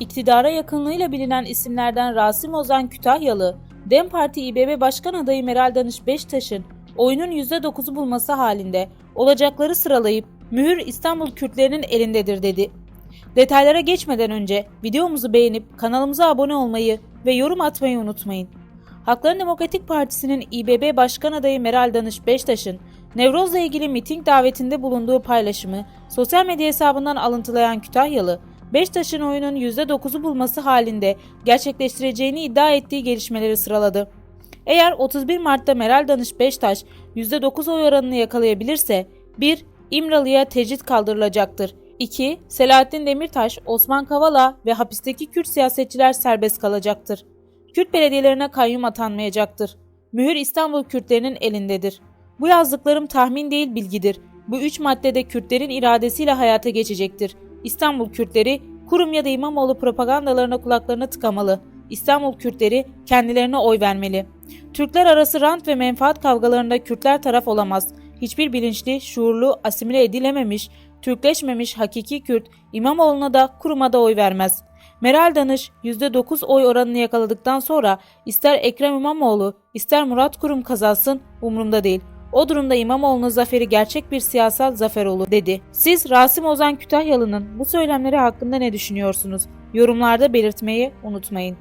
iktidara yakınlığıyla bilinen isimlerden Rasim Ozan Kütahyalı, DEM Parti İBB Başkan adayı Meral Danış Beştaş'ın oyunun %9'u bulması halinde olacakları sıralayıp mühür İstanbul Kürtlerinin elindedir dedi. Detaylara geçmeden önce videomuzu beğenip kanalımıza abone olmayı ve yorum atmayı unutmayın. Hakların Demokratik Partisi'nin İBB Başkan adayı Meral Danış Beştaş'ın Nevroz'la ilgili miting davetinde bulunduğu paylaşımı sosyal medya hesabından alıntılayan Kütahyalı, Beştaş'ın oyunun %9'u bulması halinde gerçekleştireceğini iddia ettiği gelişmeleri sıraladı. Eğer 31 Mart'ta Meral Danış Beştaş %9 oy oranını yakalayabilirse 1. İmralı'ya tecrit kaldırılacaktır. 2. Selahattin Demirtaş, Osman Kavala ve hapisteki Kürt siyasetçiler serbest kalacaktır. Kürt belediyelerine kayyum atanmayacaktır. Mühür İstanbul Kürtlerinin elindedir. Bu yazdıklarım tahmin değil bilgidir. Bu üç maddede Kürtlerin iradesiyle hayata geçecektir. İstanbul Kürtleri kurum ya da İmamoğlu propagandalarına kulaklarını tıkamalı. İstanbul Kürtleri kendilerine oy vermeli. Türkler arası rant ve menfaat kavgalarında Kürtler taraf olamaz. Hiçbir bilinçli, şuurlu, asimile edilememiş, Türkleşmemiş hakiki Kürt İmamoğlu'na da kuruma da oy vermez. Meral Danış %9 oy oranını yakaladıktan sonra ister Ekrem İmamoğlu ister Murat Kurum kazansın umurumda değil. O durumda İmamoğlu'nun zaferi gerçek bir siyasal zafer olur dedi. Siz Rasim Ozan Kütahyalı'nın bu söylemleri hakkında ne düşünüyorsunuz? Yorumlarda belirtmeyi unutmayın.